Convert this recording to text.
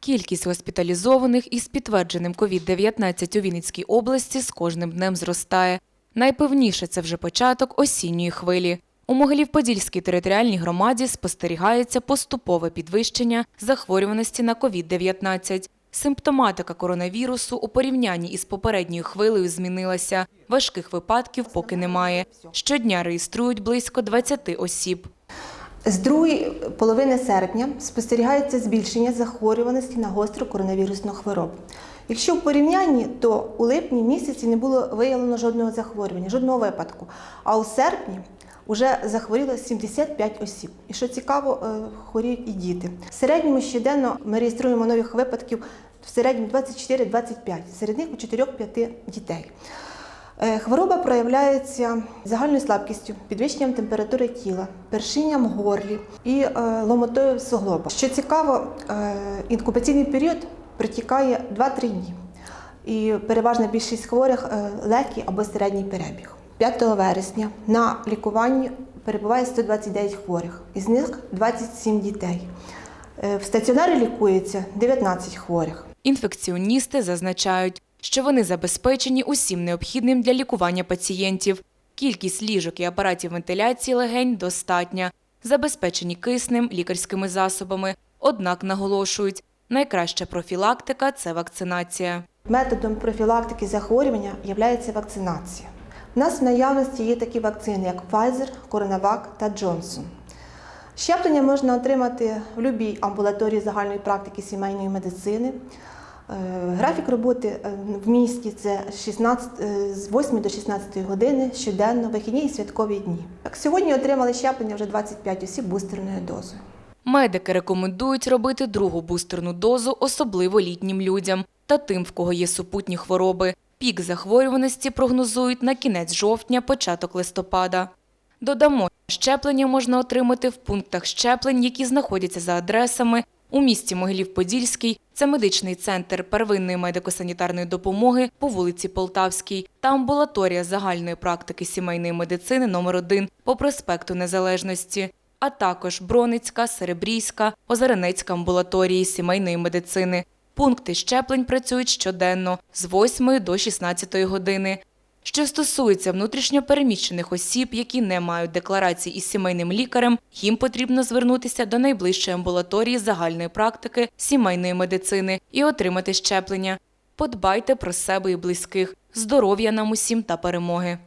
Кількість госпіталізованих із підтвердженим COVID-19 у Вінницькій області з кожним днем зростає. Найпевніше це вже початок осінньої хвилі. У Могилів-Подільській територіальній громаді спостерігається поступове підвищення захворюваності на COVID-19. Симптоматика коронавірусу у порівнянні із попередньою хвилею змінилася. Важких випадків поки немає. Щодня реєструють близько 20 осіб. З другої половини серпня спостерігається збільшення захворюваності на гостру коронавірусну хворобу. Якщо в порівнянні, то у липні місяці не було виявлено жодного захворювання, жодного випадку. А у серпні вже захворіло 75 осіб. І що цікаво, е, хворіють і діти. В середньому щоденно ми реєструємо нових випадків в середньому 24-25, серед них у 4-5 дітей. Е, Хвороба проявляється загальною слабкістю, підвищенням температури тіла, першинням горлі і е, ломотою в суглобах. Що цікаво, е, інкубаційний період протікає 2-3 дні. І переважна більшість хворих легкий або середній перебіг. 5 вересня на лікуванні перебуває 129 хворих, із них 27 дітей. В стаціонарі лікується 19 хворих. Інфекціоністи зазначають, що вони забезпечені усім необхідним для лікування пацієнтів. Кількість ліжок і апаратів вентиляції легень достатня, забезпечені киснем, лікарськими засобами. Однак наголошують, найкраща профілактика це вакцинація. Методом профілактики захворювання є вакцинація. У нас в наявності є такі вакцини, як Pfizer, CoronaVac та Johnson. Щеплення можна отримати в будь-якій амбулаторії загальної практики сімейної медицини. Е, Графік роботи е, в місті це 16, е, з 8 до 16 години щоденно, вихідні і святкові дні. Так, сьогодні отримали щеплення вже 25 осіб бустерною дозою. Медики рекомендують робити другу бустерну дозу, особливо літнім людям та тим, в кого є супутні хвороби. Пік захворюваності прогнозують на кінець жовтня, початок листопада. Додамо, щеплення можна отримати в пунктах щеплень, які знаходяться за адресами у місті Могилів-Подільський. Це медичний центр первинної медико-санітарної допомоги по вулиці Полтавській та амбулаторія загальної практики сімейної медицини номер 1 по проспекту Незалежності, а також Броницька, Серебрійська, Озеренецька амбулаторії сімейної медицини. Пункти щеплень працюють щоденно з 8 до 16 години. Що стосується внутрішньопереміщених осіб, які не мають декларацій із сімейним лікарем, їм потрібно звернутися до найближчої амбулаторії загальної практики сімейної медицини і отримати щеплення. Подбайте про себе і близьких. Здоров'я нам усім та перемоги!